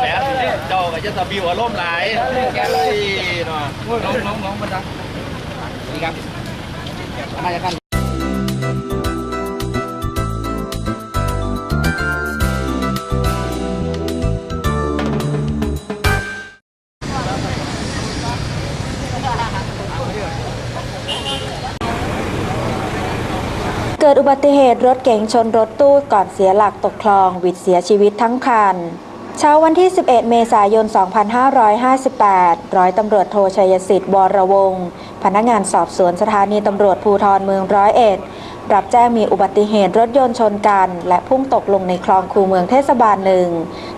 แหมเจ้าก็จะสบิวอารมณ์หลายแกเลยเนาะน้องน้องน้องมาดังนี่ครับมาจากกัน เกิดอุบัติเหตุรถเก๋งชนรถตู้ก่อนเสียหลักตกคลองวิดเสียชีวิตทั้งคัน เช้าวันที่ 11 เมษายน 2558 ร้อยตำรวจโทชัยสิทธิ์วรวงศ์พนักงานสอบสวนสถานีตำรวจภูธรเมืองร้อยเอ็ด รับแจ้งมีอุบัติเหตุรถยนต์ชนกัน และพุ่งตกลงในคลองคูเมืองเทศบาลหนึ่ง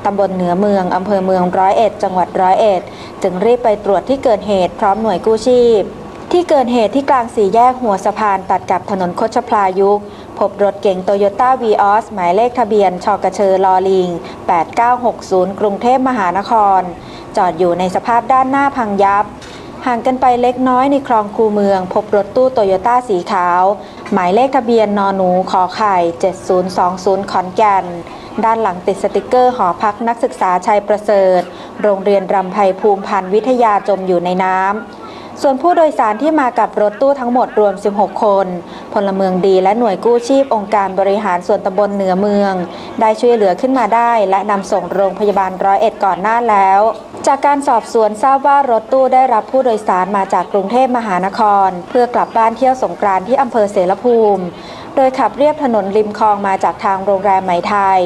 ตำบลเหนือเมืองอำเภอเมืองร้อยเอ็ด จังหวัดร้อยเอ็ด จึงรีบไปตรวจที่เกิดเหตุพร้อมหน่วยกู้ชีพ ที่เกิดเหตุที่กลางสี่แยกหัวสะพานตัดกับถนนโคชพลายุก พบรถเก๋งโตโยต้าวีออสหมายเลขทะเบียนชกระเชอลอลิง 8960 กรุงเทพมหานคร จอดอยู่ในสภาพด้านหน้าพังยับ ห่างกันไปเล็กน้อยในคลองคูเมือง พบรถตู้โตโยต้าสีขาว หมายเลขทะเบียนนอหนูขอไข่ 7020 ขอนแก่นด้านหลังติดสติกเกอร์หอพักนักศึกษาชัยประเสริฐ โรงเรียนรำไพภูมิพันธ์วิทยาจมอยู่ในน้ำ ส่วนผู้โดยสารที่มากับรถตู้ทั้งหมดรวม 16 คน พลเมืองดีและหน่วยกู้ชีพองค์การบริหารส่วนตำบลเหนือเมือง ได้ช่วยเหลือขึ้นมาได้ และนำส่งโรงพยาบาลร้อยเอ็ดก่อนหน้าแล้ว จากการสอบสวนทราบว่ารถตู้ได้รับผู้โดยสารมาจากกรุงเทพมหานคร เพื่อกลับบ้านเที่ยวสงกรานต์ที่อำเภอเสรภูมิ โดยขับเรียบถนนริมคลองมาจากทางโรงแรมไหมไทย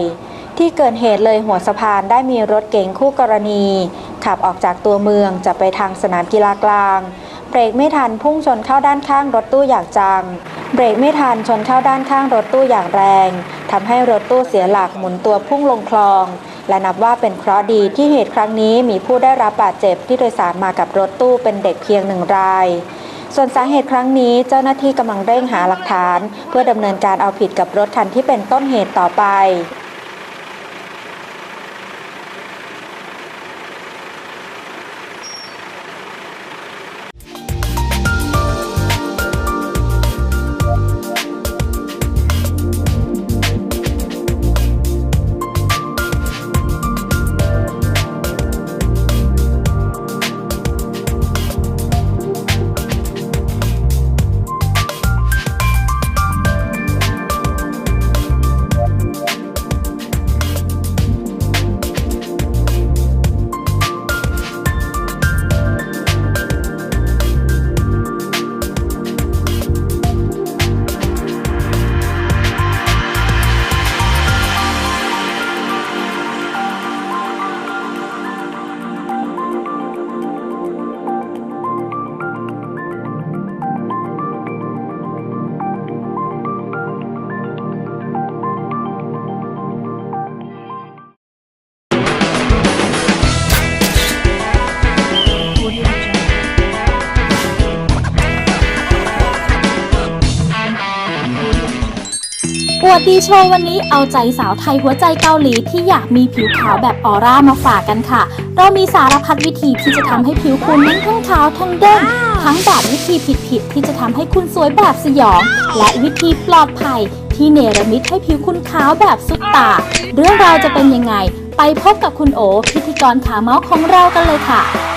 ที่เกิดเหตุเลยหัวสะพานได้มีรถเก๋งคู่กรณี ขับออกจากตัวเมืองจะไปทางสนามกีฬากลาง เบรกไม่ทันพุ่งชนเข้าด้านข้างรถตู้อย่างจัง เบรกไม่ทันชนเข้าด้านข้างรถตู้อย่างแรงทำให้รถตู้เสียหลักหมุนตัวพุ่งลงคลอง และนับว่าเป็นเคราะห์ดีที่เหตุครั้งนี้มีผู้ได้รับบาดเจ็บที่โดยสารมากับรถตู้เป็นเด็กเพียงหนึ่งรายส่วนสาเหตุครั้งนี้เจ้าหน้าที่กำลังเร่งหาหลักฐาน เพื่อดำเนินการเอาผิดกับรถคันที่เป็นต้นเหตุต่อไป วดดีโชว์วันนี้เอาใจสาวไทยหัวใจเกาหลีที่อยากมีผิวขาวแบบออร่ามาฝากกันค่ะ เรามีสารพัดวิธีที่จะทำให้ผิวคุณนั้นทั้งขาวทั้งเด้งทั้งแบบวิธีผิดๆที่จะทำให้คุณสวยแบบสยอง และวิธีปลอดภัยที่เนรมิตให้ผิวคุณขาวแบบสุดตา เรื่องราวจะเป็นยังไง ไปพบกับคุณโอพิธีกรขาเมาส์ของเรากันเลยค่ะ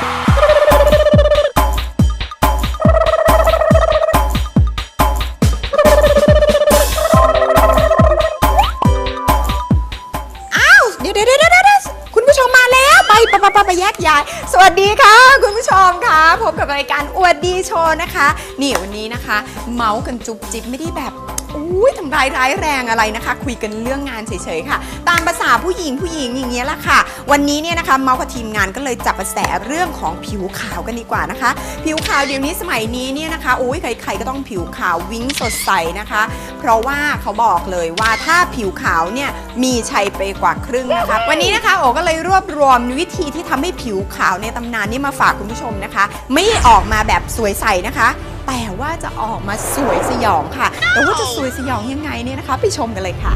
แยกย้าย สวัสดีค่ะ คุณผู้ชมค่ะพบกับรายการอวดดีโชว์นะคะนี่วันนี้นะคะ เมาส์กันจุ๊บจิ๊บไม่ได้แบบ อุ้ยทำร้ายร้ายแรงอะไรนะคะ คุยกันเรื่องงานเฉยๆค่ะ ตามภาษาผู้หญิงผู้หญิงอย่างเงี้ยแหละค่ะ วันนี้เนี่ยนะคะเมาส์กับทีมงานก็เลยจับกระแสเรื่องของผิวขาวกันดีกว่านะคะ ผิวขาวเดี๋ยวนี้สมัยนี้เนี่ยนะคะอุ้ยใครๆก็ต้องผิวขาววิ้งสดใสนะคะ เพราะว่าเขาบอกเลยว่าถ้าผิวขาวเนี่ยมีชัยไปกว่าครึ่งนะคะ วันนี้นะคะโอก็เลยรวบรวมวิธีที่ทำให้ผิวขาวในตำนานนี้มาฝากคุณผู้ชมนะคะ ไม่ออกมาแบบสวยใสนะคะแต่ว่าจะออกมาสวยสยองค่ะ แต่ว่าจะสวยสยองยังไงเนี่ยนะคะ ไปชมกันเลยค่ะ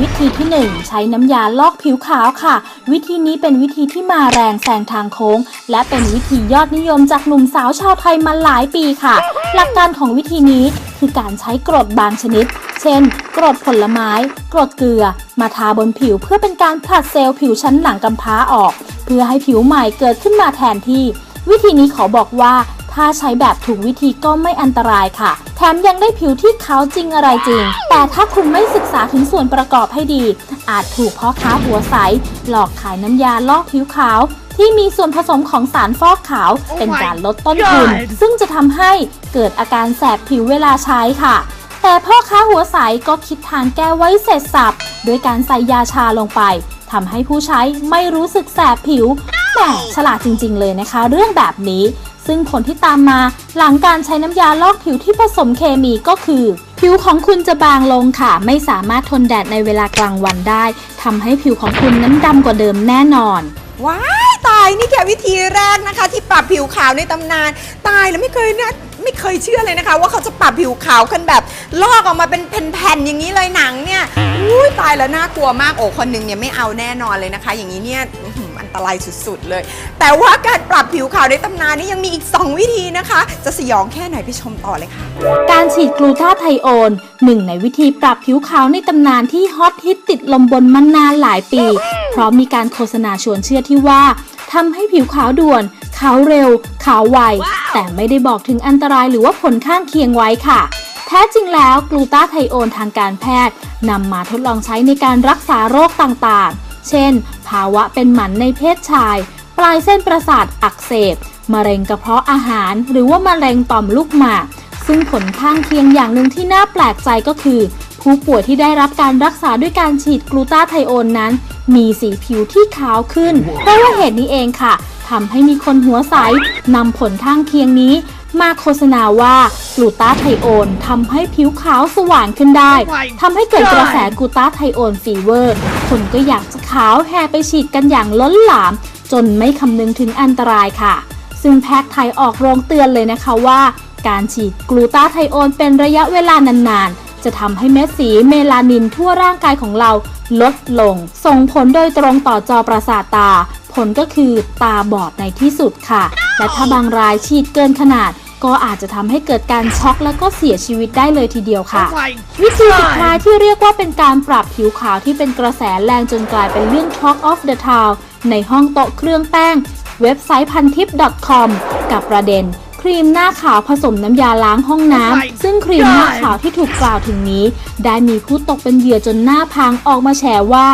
วิธีที่ 1 ใช้น้ำยาลอกผิวขาวค่ะ วิธีนี้เป็นวิธีที่มาแรงแซงทางโค้ง และเป็นวิธียอดนิยมจากหนุ่มสาวชาวไทยมาหลายปีค่ะ หลักการของวิธีนี้คือการใช้กรดบางชนิด เช่น กรดผลไม้ กรดเกลือ มาทาบนผิวเพื่อเป็นการผลัดเซลล์ผิวชั้นหลังกำพร้าออก เพื่อให้ผิวใหม่เกิดขึ้นมาแทนที่ วิธีนี้ขอบอกว่า ถ้าใช้แบบถูกวิธีก็ไม่อันตรายค่ะ แถมยังได้ผิวที่ขาวจริงอะไรจริง แต่ถ้าคุณไม่ศึกษาถึงส่วนประกอบให้ดี อาจถูกพ่อค้าหัวใส หลอกขายน้ำยาลอกผิวขาว ที่มีส่วนผสมของสารฟอกขาวเป็นการลดต้นทุน ซึ่งจะทำให้เกิดอาการแสบผิวเวลาใช้ค่ะแต่พ่อค้าหัวใสก็คิดทางแก้ไว้เสร็จสับด้วยการใส่ยาชาลงไปทำให้ผู้ใช้ไม่รู้สึกแสบผิว แหมฉลาดจริง ๆ เลยนะคะ เรื่องแบบนี้ ซึ่งผลที่ตามมาหลังการใช้น้ำยาลอกผิวที่ผสมเคมีก็คือ ผิวของคุณจะบางลงค่ะ ไม่สามารถทนแดดในเวลากลางวันได้ทำให้ผิวของคุณนั้นดำกว่าเดิมแน่นอน ว้ายตายนี่แค่วิธีแรกนะคะ ที่ปรับผิวขาวในตำนาน ตายแล้วไม่เคยนะไม่เคยเชื่อเลยนะคะ ว่าเขาจะปรับผิวขาวกันแบบลอกออกมาเป็นแผ่นๆอย่างนี้เลยหนังเนี่ยอุ้ยตายแล้วน่ากลัวมากโอ้คนหนึ่งเนี่ยไม่เอาแน่นอนเลยนะคะ อย่างนี้เนี่ย ตรายสุดๆเลย แต่ว่าการปรับผิวขาวในตำนานนี่ยังมีอีก 2 วิธีนะคะ จะสยองแค่ไหนไปชมต่อเลยค่ะ การฉีดกลูตาไทโอนหนึ่งในวิธีปรับผิวขาวในตำนานที่ฮอตฮิตติดลมบนมานานหลายปี เพราะมีการโฆษณาชวนเชื่อที่ว่าทำให้ผิวขาวด่วน ขาวเร็ว ขาวไว แต่ไม่ได้บอกถึงอันตรายหรือว่าผลข้างเคียงไว้ค่ะ แท้จริงแล้วกลูตาไทโอนทางการแพทย์นำมาทดลองใช้ในการรักษาโรคต่างๆ เช่น ภาวะเป็นหมันในเพศชาย ปลายเส้นประสาทอักเสบ มะเร็งกระเพาะอาหาร หรือว่ามะเร็งต่อมลูกหมาก ซึ่งผลข้างเคียงอย่างหนึ่งที่น่าแปลกใจก็คือ ผู้ป่วยที่ได้รับการรักษาด้วยการฉีดกลูตาไทโอนนั้น มีสีผิวที่ขาวขึ้นเพราะว่าเหตุนี้เองค่ะทำให้มีคนหัวใสนำผลข้างเคียงนี้ มาโฆษณาว่ากลูตาไทโอนทำให้ผิวขาวสว่างขึ้นได้ทำให้เกิดกระแสกลูตาไทโอนฟีเวอร์คนก็อยากจะขาวแห่ไปฉีดกันอย่างล้นหลาม จนไม่คำนึงถึงอันตรายค่ะ ซึ่งแพทย์ไทยออกโรงเตือนเลยนะคะว่า การฉีดกลูตาไทโอนเป็นระยะเวลานานๆ จะทำให้เม็ดสีเมลานินทั่วร่างกายของเราลดลง ส่งผลโดยตรงต่อจอประสาทตา ผลก็คือตาบอดในที่สุดค่ะ และถ้าบางรายฉีดเกินขนาด ก็อาจจะทำให้เกิดการช็อกและก็เสียชีวิตได้เลยทีเดียวค่ะ วิธีสุดท้ายที่เรียกว่าเป็นการปรับผิวขาวที่เป็นกระแสแรงจนกลายเป็นเรื่อง Talk of the Town ในห้องโต๊ะเครื่องแป้ง เว็บไซต์พันทิป .com กับประเด็นครีมหน้าขาวผสมน้ำยาล้างห้องน้ำ ซึ่งครีมหน้าขาวที่ถูกกล่าวถึงนี้ ได้มีผู้ตกเป็นเหยื่อจนหน้าพังออกมาแฉว่า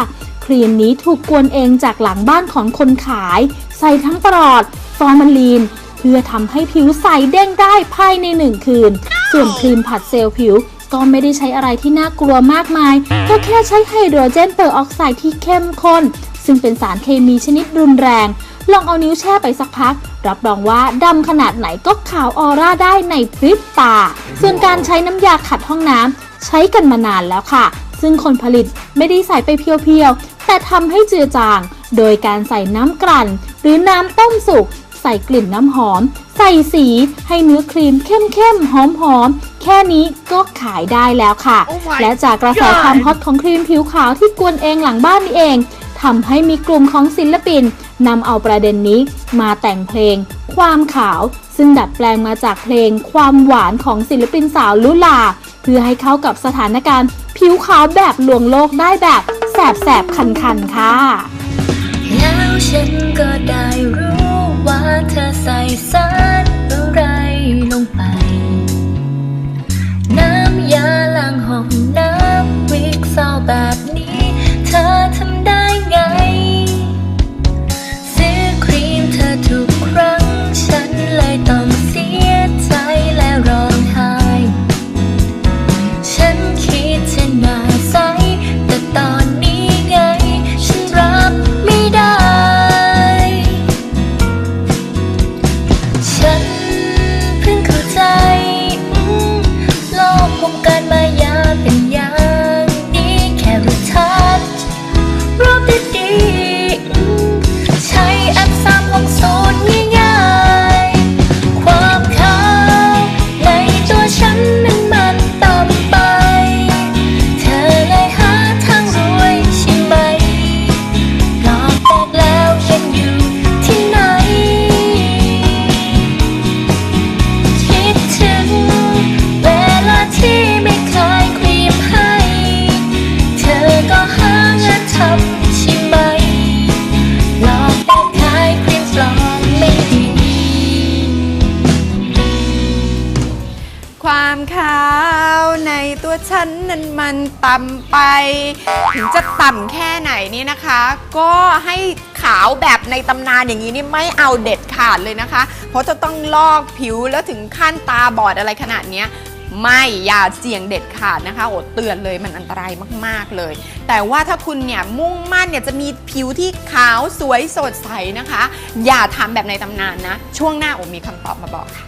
ครีมนี้ถูกกวนเองจากหลังบ้านของคนขาย ใส่ทั้งปลอด ฟอร์มาลีน เพื่อทำให้ผิวใสเด้งได้ภายในหนึ่งคืน ส่วนครีมผัดเซลล์ผิวก็ไม่ได้ใช้อะไรที่น่ากลัวมากมาย ก็แค่ใช้ไฮโดรเจนเปอร์ออกไซด์ที่เข้มข้น ซึ่งเป็นสารเคมีชนิดรุนแรง ลองเอานิ้วแช่ไปสักพัก รับรองว่าดำขนาดไหนก็ขาวออร่าได้ในพริบตา ส่วนการใช้น้ำยาขัดห้องน้ำใช้กันมานานแล้วค่ะ ซึ่งคนผลิตไม่ได้ใส่ไปเพียวๆ แต่ทำให้เจือจาง โดยการใส่น้ำกลั่น หรือน้ำต้มสุก ใส่กลิ่นน้ำหอม ใส่สีให้เนื้อครีมเข้มๆหอมๆแค่นี้ก็ขายได้แล้วค่ะและจากกระแสความฮอตของครีมผิวขาวที่กวนเองหลังบ้านนี่เองทำให้มีกลุ่มของศิลปินนำเอาประเด็นนี้มาแต่งเพลง ความขาว ซึ่งดัดแปลงมาจากเพลง ความหวานของศิลปินสาวลุลา เพื่อให้เข้ากับสถานการณ์ ผิวขาวแบบลวงโลกได้แบบ แสบแสบคันคันค่ะ แล้วฉันก็ได้รู้ว่าเธอใส่สารอะไร ความขาวในตัวฉันนั้นมันต่ำไป ถึงจะต่ำแค่ไหนนี่นะคะ ก็ให้ขาวแบบในตำนานอย่างนี้นี่ไม่เอาเด็ดขาดเลยนะคะ เพราะจะต้องลอกผิวแล้วถึงขั้นตาบอดอะไรขนาดนี้ไม่อย่าเสี่ยงเด็ดขาดนะคะโอดเตือนเลยมันอันตรายมากๆเลย แต่ว่าถ้าคุณเนี่ยมุ่งมั่นเนี่ยจะมีผิวที่ขาวสวยสดใสนะคะ อย่าทำแบบในตำนานนะ ช่วงหน้าโอมีคำตอบมาบอกค่ะ